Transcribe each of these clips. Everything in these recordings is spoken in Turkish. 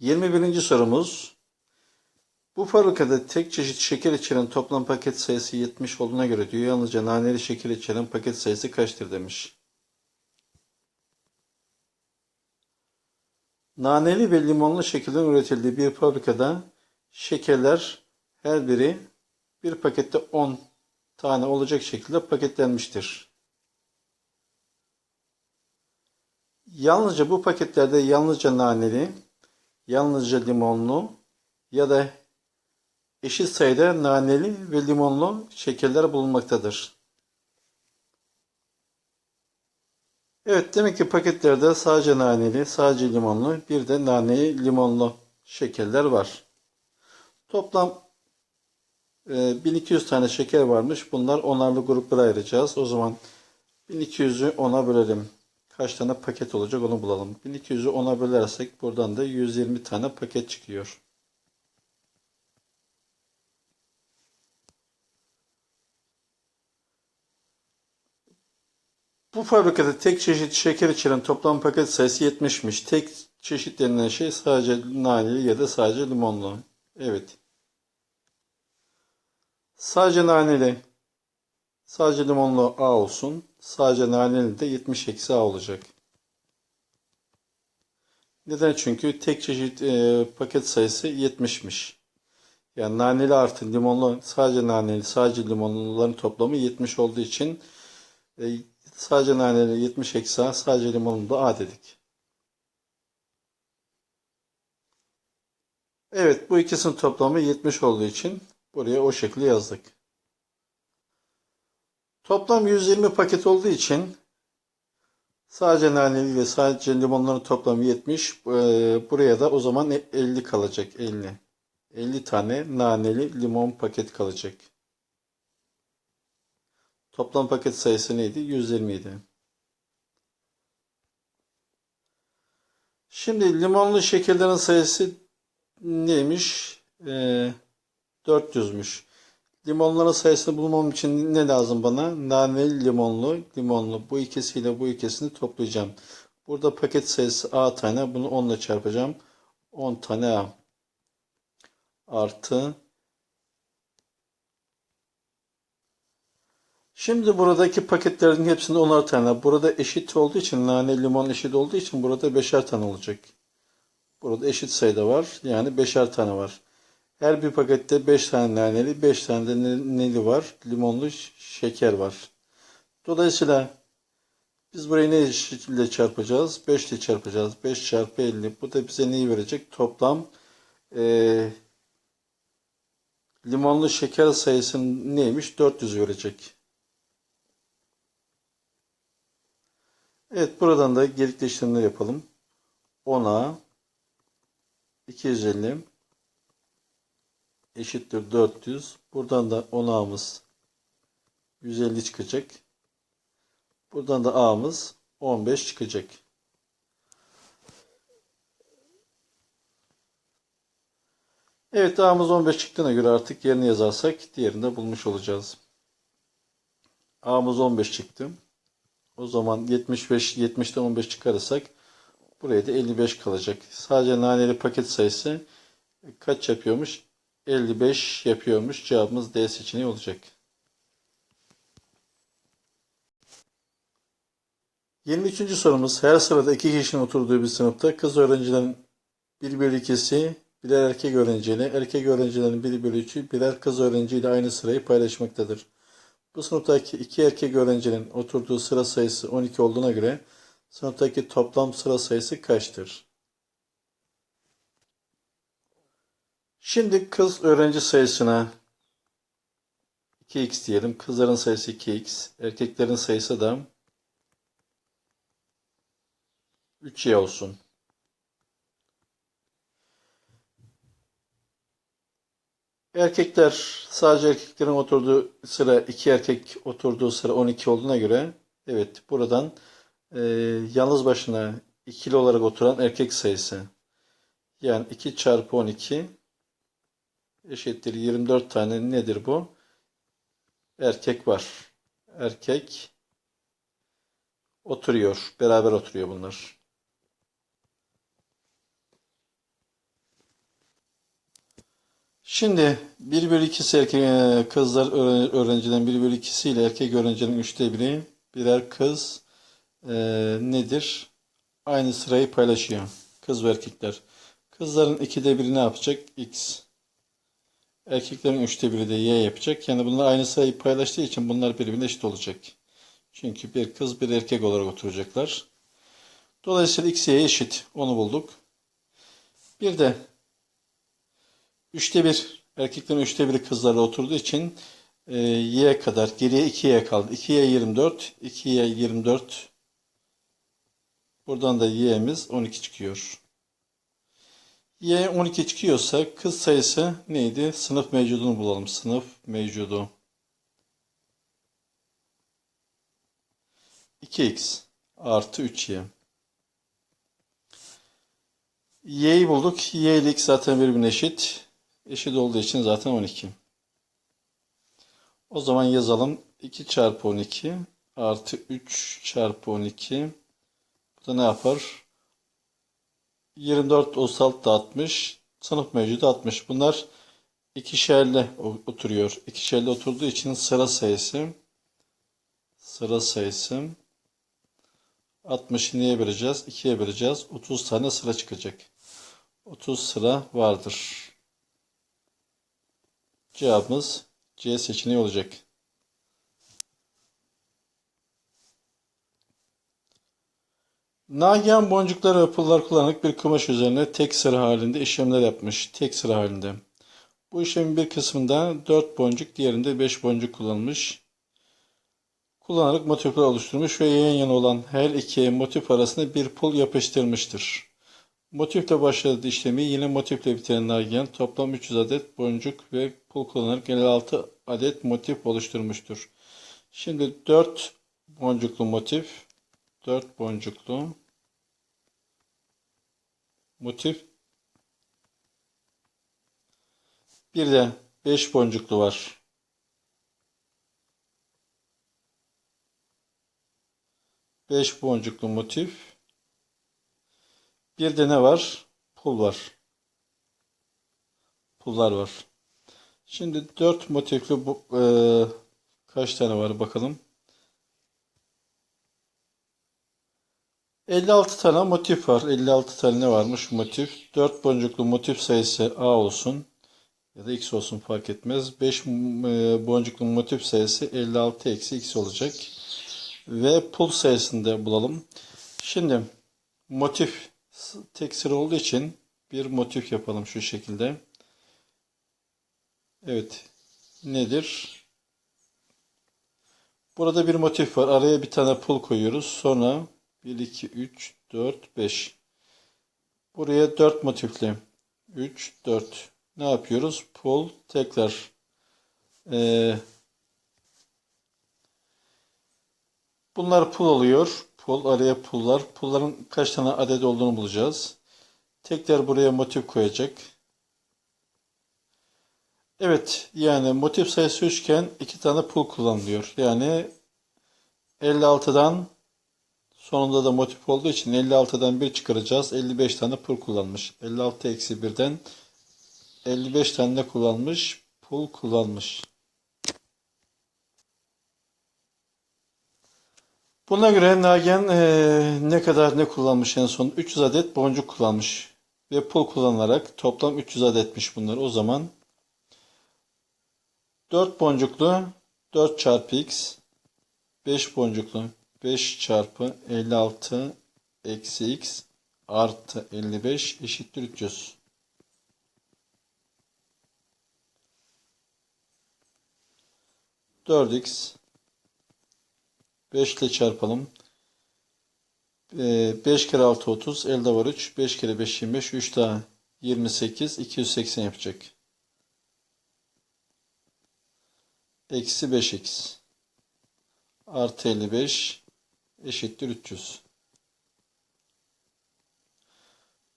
21. sorumuz. Bu fabrikada tek çeşit şeker içeren toplam paket sayısı 70 olduğuna göre diyor. Yalnızca naneli şeker içeren paket sayısı kaçtır demiş. Naneli ve limonlu şekerden üretildiği bir fabrikada şekerler her biri bir pakette 10 tane olacak şekilde paketlenmiştir. Yalnızca bu paketlerde yalnızca naneli, yalnızca limonlu ya da eşit sayıda naneli ve limonlu şekerler bulunmaktadır. Evet demek ki paketlerde sadece naneli, sadece limonlu, bir de naneli limonlu şekerler var. Toplam e, 1200 tane şeker varmış. Bunlar onarlı gruplara ayıracağız. O zaman 1200'ü 10'a bölelim. Kaç tane paket olacak onu bulalım. 1200'ü 10'a bölersek buradan da 120 tane paket çıkıyor. Bu fabrikada tek çeşit şeker içeren toplam paket sayısı 70'miş. Tek çeşit denilen şey sadece naneli ya da sadece limonlu. Evet. Sadece naneli, sadece limonlu A olsun. Sadece naneli de 70 eksi A olacak. Neden? Çünkü tek çeşit e, paket sayısı 70'miş. Yani naneli artı limonlu, sadece naneli, sadece limonluların toplamı 70 olduğu için e, sadece naneli 70 eksi A, sadece limonlu da A dedik. Evet, bu ikisinin toplamı 70 olduğu için buraya o şekilde yazdık. Toplam 120 paket olduğu için sadece naneli ve sadece limonların toplamı 70. Ee, Buraya da o zaman 50 kalacak. 50. 50 tane naneli limon paket kalacak. Toplam paket sayısı neydi? 120 idi. Şimdi limonlu şekerlerin sayısı neymiş? Ee, 400'müş. Limonların sayısını bulmam için ne lazım bana? Naneli limonlu, limonlu. Bu ikisiyle bu ikisini toplayacağım. Burada paket sayısı A tane. Bunu 10 ile çarpacağım. 10 tane A. Artı. Şimdi buradaki paketlerin hepsinde 10'ar tane. Burada eşit olduğu için, nane limon eşit olduğu için burada 5'er tane olacak. Burada eşit sayıda var. Yani 5'er tane var. Her bir pakette 5 tane naneli, 5 tane de neli var. Limonlu şeker var. Dolayısıyla biz burayı ne şekilde çarpacağız? 5 ile çarpacağız. 5 çarpı 50. Bu da bize neyi verecek? Toplam e, limonlu şeker sayısı neymiş? 400 verecek. Evet buradan da gerekli işlemleri yapalım. 10'a 250 eşittir 400. Buradan da 10 A'mız 150 çıkacak. Buradan da A'mız 15 çıkacak. Evet A'mız 15 çıktığına göre artık yerini yazarsak diğerini de bulmuş olacağız. A'mız 15 çıktı. O zaman 75 70'ten 15 çıkarırsak buraya da 55 kalacak. Sadece naneli paket sayısı kaç yapıyormuş? 55 yapıyormuş. Cevabımız D seçeneği olacak. 23. sorumuz. Her sırada iki kişinin oturduğu bir sınıfta kız öğrencilerin 1 bölü 2'si birer erkek öğrenciyle, erkek öğrencilerin 1 bölü 3'ü birer kız öğrenciyle aynı sırayı paylaşmaktadır. Bu sınıftaki iki erkek öğrencinin oturduğu sıra sayısı 12 olduğuna göre sınıftaki toplam sıra sayısı kaçtır? Şimdi kız öğrenci sayısına 2x diyelim. Kızların sayısı 2x. Erkeklerin sayısı da 3y olsun. Erkekler sadece erkeklerin oturduğu sıra 2 erkek oturduğu sıra 12 olduğuna göre evet buradan e, yalnız başına ikili olarak oturan erkek sayısı yani 2 çarpı 12 eşittir 24 tane nedir bu? Erkek var. Erkek oturuyor. Beraber oturuyor bunlar. Şimdi 1 bölü 2'si erkek, e, kızlar öğren- öğrenciden 1 bölü 2'si ile erkek öğrencinin 3'te biri birer kız e, nedir? Aynı sırayı paylaşıyor. Kız ve erkekler. Kızların 2'de biri ne yapacak? X. Erkeklerin 3'te biri de Y yapacak. Yani bunlar aynı sayıyı paylaştığı için bunlar birbirine eşit olacak. Çünkü bir kız bir erkek olarak oturacaklar. Dolayısıyla X, Y eşit. Onu bulduk. Bir de Üçte bir erkeklerin üçte biri kızlarla oturduğu için e, y kadar geriye 2y kaldı. 2y 24, 2y 24. Buradan da y'miz 12 çıkıyor. Y 12 çıkıyorsa kız sayısı neydi? Sınıf mevcudunu bulalım. Sınıf mevcudu. 2x artı 3y. Y'yi bulduk. Y ile x zaten birbirine eşit. Eşit olduğu için zaten 12. O zaman yazalım. 2 çarpı 12 artı 3 çarpı 12. Bu da ne yapar? 24 osalt da 60. Sınıf mevcudu 60. Bunlar ikişerli oturuyor. İkişerli oturduğu için sıra sayısı sıra sayısı 60'ı neye böleceğiz? 2'ye böleceğiz. 30 tane sıra çıkacak. 30 sıra vardır. Cevabımız C seçeneği olacak. Nagihan boncuklar ve pullar kullanarak bir kumaş üzerine tek sıra halinde işlemler yapmış. Tek sıra halinde. Bu işlemin bir kısmında 4 boncuk, diğerinde 5 boncuk kullanılmış. Kullanarak motifler oluşturmuş ve yan yana olan her iki motif arasında bir pul yapıştırmıştır. Motifle başladığı işlemi yine motifle bitiren Nagihan toplam 300 adet boncuk ve pul kullanarak 56 adet motif oluşturmuştur. Şimdi 4 boncuklu motif, 4 boncuklu motif, bir de 5 boncuklu var. Beş boncuklu motif. Bir de ne var? Pul var. Pullar var. Şimdi dört motifli bu, e, kaç tane var bakalım. 56 tane motif var. 56 tane ne varmış motif? 4 boncuklu motif sayısı A olsun. Ya da X olsun fark etmez. 5 boncuklu motif sayısı 56 eksi X olacak. Ve pul sayısını da bulalım. Şimdi motif tek sıra olduğu için bir motif yapalım şu şekilde. Evet. Nedir? Burada bir motif var. Araya bir tane pul koyuyoruz. Sonra 1, 2, 3, 4, 5. Buraya 4 motifli. 3, 4. Ne yapıyoruz? Pul tekrar. Ee, bunlar pul oluyor. Pul, araya pullar. Pulların kaç tane adet olduğunu bulacağız. Tekrar buraya motif koyacak. Evet, yani motif sayısı 3 iken 2 tane pul kullanılıyor. Yani 56'dan sonunda da motif olduğu için 56'dan 1 çıkaracağız. 55 tane pul kullanmış. 56 eksi 1'den 55 tane kullanmış. Pul kullanmış. Buna göre Nagen eee, ne kadar ne kullanmış en son? 300 adet boncuk kullanmış. Ve pul kullanarak toplam 300 adetmiş bunlar. O zaman 4 boncuklu 4 çarpı x 5 boncuklu 5 çarpı 56 eksi x artı 55 eşittir 300. Dört x 5 ile çarpalım. 5 kere 6 30 elde var 3 5 kere 5 25 3 daha 28 280 yapacak. Eksi 5x artı 55 eşittir 300.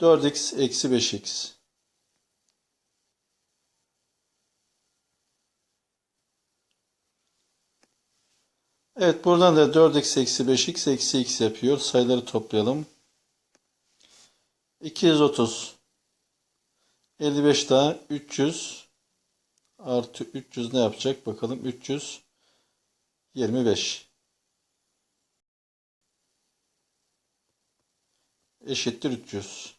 4x eksi 5x. Evet buradan da 4x eksi 5x eksi x yapıyor. Sayıları toplayalım. 230 55 daha 300 artı 300 ne yapacak? Bakalım 325 eşittir 300.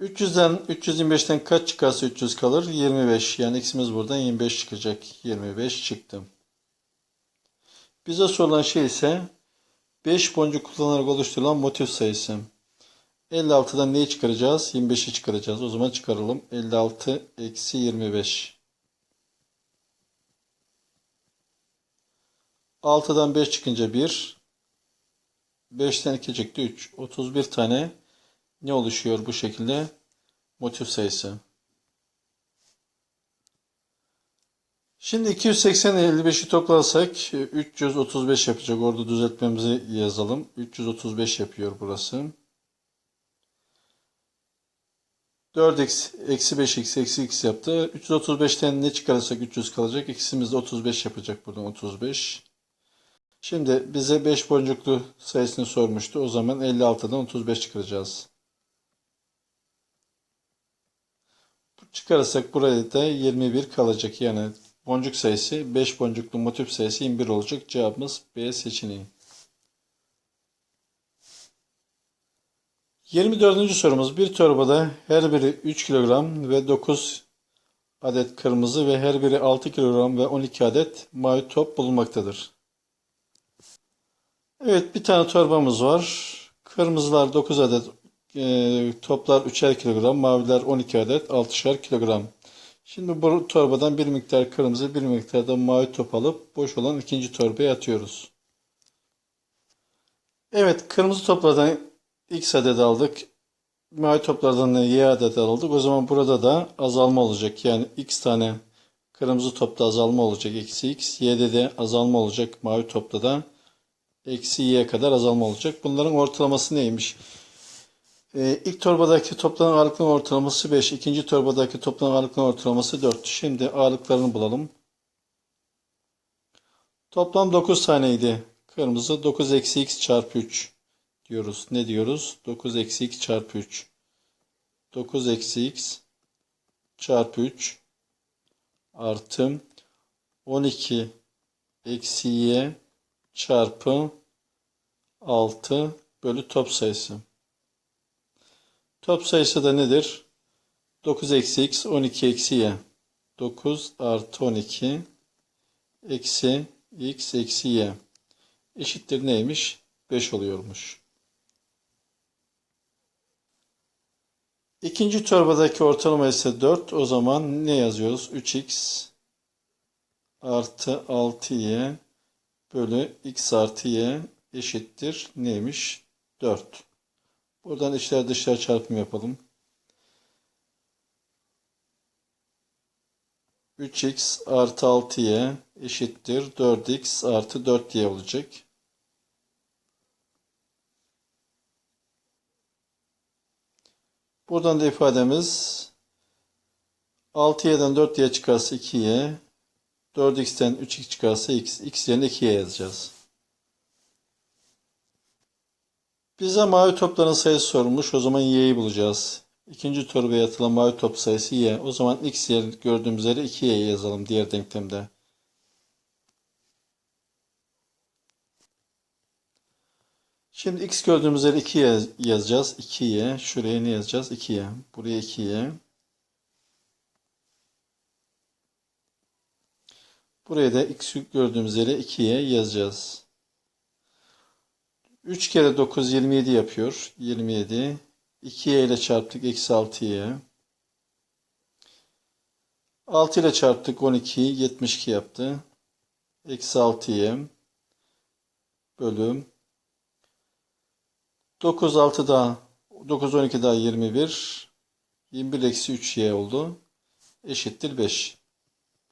300'den 325'ten kaç çıkarsa 300 kalır? 25. Yani x'imiz buradan 25 çıkacak. 25 çıktı. Bize sorulan şey ise 5 boncuk kullanarak oluşturulan motif sayısı. 56'dan neyi çıkaracağız? 25'i çıkaracağız. O zaman çıkaralım. 56 eksi 25. 6'dan 5 çıkınca 1. 5'ten 2 çıktı 3. 31 tane ne oluşuyor bu şekilde? Motif sayısı. Şimdi 280 ile 55'i toplarsak 335 yapacak. Orada düzeltmemizi yazalım. 335 yapıyor burası. 4x eksi 5x eksi x yaptı. 335'ten ne çıkarırsak 300 kalacak. X'imiz de 35 yapacak buradan 35. Şimdi bize 5 boncuklu sayısını sormuştu. O zaman 56'dan 35 çıkaracağız. Çıkarırsak buraya da 21 kalacak. Yani boncuk sayısı 5 boncuklu motif sayısı 21 olacak. Cevabımız B seçeneği. 24. sorumuz bir torbada her biri 3 kilogram ve 9 adet kırmızı ve her biri 6 kilogram ve 12 adet mavi top bulunmaktadır. Evet bir tane torbamız var. Kırmızılar 9 adet, e, toplar 3'er kilogram, maviler 12 adet, 6'şer kilogram. Şimdi bu torbadan bir miktar kırmızı, bir miktar da mavi top alıp boş olan ikinci torbaya atıyoruz. Evet kırmızı toplardan x adet aldık. Mavi toplardan da y adet aldık. O zaman burada da azalma olacak. Yani x tane kırmızı topta azalma olacak. Eksi x. Y'de de azalma olacak. Mavi topta da eksi y kadar azalma olacak. Bunların ortalaması neymiş? Ee, ilk torbadaki toplam ağırlıkların ortalaması 5. ikinci torbadaki toplam ağırlıkların ortalaması 4. Şimdi ağırlıklarını bulalım. Toplam 9 taneydi. Kırmızı 9 eksi x çarpı 3 diyoruz. Ne diyoruz? 9 eksi x çarpı 3. 9 eksi x çarpı 3 artı 12 eksi y çarpı 6 bölü top sayısı. Top sayısı da nedir? 9 eksi x 12 eksi y. 9 artı 12 eksi x eksi y. Eşittir neymiş? 5 oluyormuş. İkinci torbadaki ortalama ise 4. O zaman ne yazıyoruz? 3x artı 6y bölü x artı y eşittir neymiş? 4. Buradan içler dışlar çarpımı yapalım. 3x artı 6y eşittir 4x artı 4y olacak. Buradan da ifademiz 6y'den 4y çıkarsa 2y, 4x'ten 3x çıkarsa x, x yerine 2y yazacağız. Bize mavi topların sayısı sorulmuş. O zaman y'yi bulacağız. İkinci torbaya atılan mavi top sayısı y. O zaman x yer gördüğümüz yere 2y yazalım diğer denklemde. Şimdi x gördüğümüz yere 2 yazacağız. 2y. Şuraya ne yazacağız? 2y. Buraya 2y. Buraya da x gördüğümüz yere 2y yazacağız. 3 kere 9 27 yapıyor. 27. 2y ile çarptık. Eksi 6y. 6 ile çarptık. 12. 72 yaptı. Eksi 6y. Bölüm. 9 6 daha 9 12 daha 21. 21 eksi 3y oldu. Eşittir 5.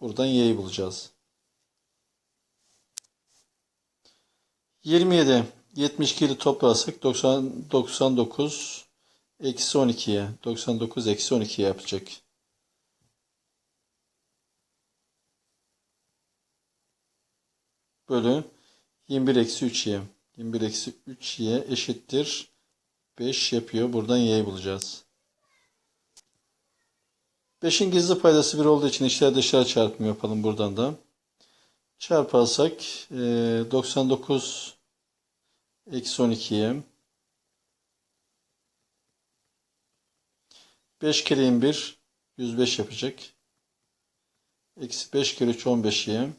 Buradan y'yi bulacağız. 27. 72 ile toplarsak 90, 99 eksi 12'ye 99 eksi 12 yapacak. Bölü 21 eksi 3y. 21 eksi 3y eşittir 5 yapıyor. Buradan y'yi bulacağız. 5'in gizli paydası 1 olduğu için içler dışarı çarpımı yapalım buradan da. Çarparsak e, 99 eksi 12'ye 5 kere 21 105 yapacak. Eksi 5 kere 3 15'ye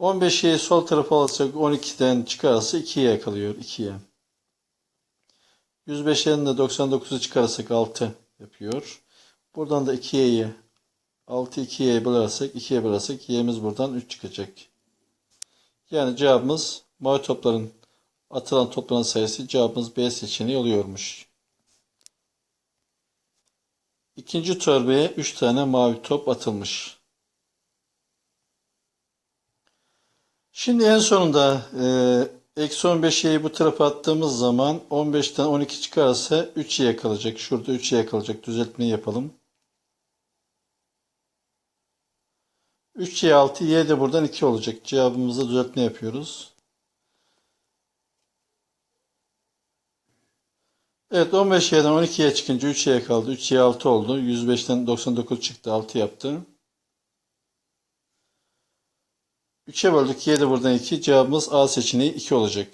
15'i sol tarafa alırsak 12'den çıkarsa 2'ye kalıyor. 2'ye. 105'lerin de 99'u çıkarırsak 6 yapıyor. Buradan da 2'ye'yi 6 2'ye bölersek 2'ye bölersek y'miz buradan 3 çıkacak. Yani cevabımız mavi topların atılan topların sayısı cevabımız B seçeneği oluyormuş. İkinci torbaya 3 tane mavi top atılmış. Şimdi en sonunda e, eksi 15'i bu tarafa attığımız zaman 15'ten 12 çıkarsa 3'ye kalacak. Şurada 3'ye kalacak. Düzeltmeyi yapalım. 3'ye 6, y de buradan 2 olacak. Cevabımızda düzeltme yapıyoruz. Evet 15y'den 12'ye çıkınca 3'ye kaldı. 3'ye 6 oldu. 105'ten 99 çıktı. 6 yaptı. 3'e böldük. Y de buradan 2. Cevabımız A seçeneği 2 olacak.